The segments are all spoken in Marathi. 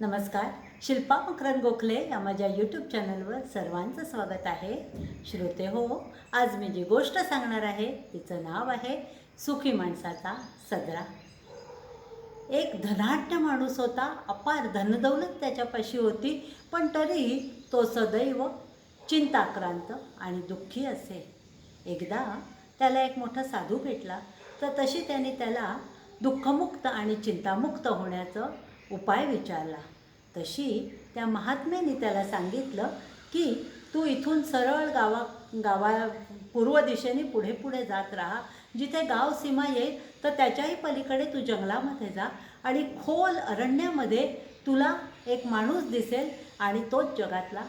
नमस्कार शिल्पा मकरन गोखले या माझ्या यूट्यूब चॅनलवर सर्वांचं स्वागत आहे. श्रोते हो आज मी जी गोष्ट सांगणार आहे तिचं नाव आहे सुखी माणसाचा सदरा. एक धनाढ्य माणूस होता अपार धनदौलत त्याच्यापाशी होती पण तरीही तो सदैव चिंताक्रांत आणि दुःखी असे. एकदा त्याला एक मोठा साधू भेटला तर तशी त्याने त्याला दुःखमुक्त आणि चिंतामुक्त होण्याचं उपाय विचारला. तशी त्या महात्म्याने त्याला सांगितलं की तू इथून सरळ गावा गावा पूर्व दिशेने पुढे पुढे जात राहा. जिथे गाव सीमा येईल तर त्याच्याही पलीकडे तू जंगलामध्ये जा आणि खोल अरण्यामध्ये तुला एक माणूस दिसेल आणि तोच जगातला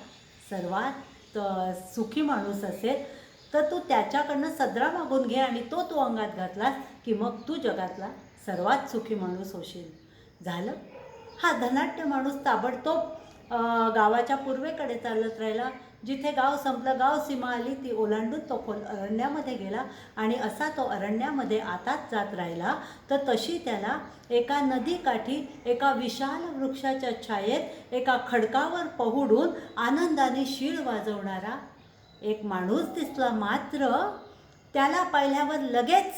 सर्वात सुखी माणूस असेल. तर तू त्याच्याकडनं सदरा मागून घे आणि तो तू अंगात घातलास की मग तू जगातला सर्वात सुखी माणूस होशील. झालं. हा धनाट्य माणूस ताबडतोब गावाच्या पूर्वेकडे चालत राहिला. जिथे गाव संपलं गाव सीमा आली ती ओलांडून तो खोल अरण्यामध्ये गेला आणि असा तो अरण्यामध्ये आताच जात राहिला तर तशी त्याला एका नदीकाठी एका विशाल वृक्षाच्या छायेत एका खडकावर पहुडून आनंदाने शीळ वाजवणारा एक माणूस दिसला. मात्र त्याला पाहिल्यावर लगेच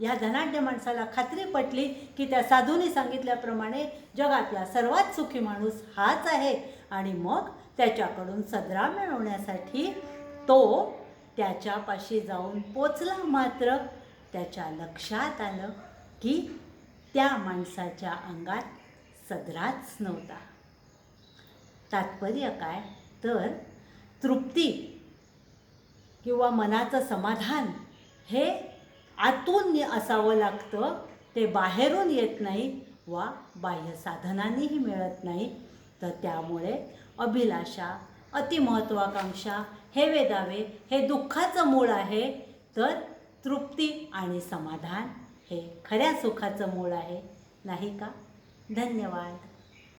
या धनाढ्य माणसाला खात्री पटली की त्या साधूने सांगितल्याप्रमाणे जगातला सर्वात सुखी माणूस हाच आहे आणि मग त्याच्याकडून सदरा मिळवण्यासाठी तो त्याच्यापाशी जाऊन पोचला मात्र. त्याच्या लक्षात आलं की त्या माणसाच्या अंगात सदराच नव्हता. तात्पर्य काय? तर तृप्ती किंवा मनाचं समाधान हे आतून असावं लागतं. ते बाहेरून येत नाही वा बाह्य साधनांनीही मिळत नाही. तर त्यामुळे अभिलाषा अतिमहत्वाकांक्षा हे वेदावे हे दुःखाचं मूळ आहे. तर तृप्ती आणि समाधान हे खऱ्या सुखाचं मूळ आहे. नाही का? धन्यवाद.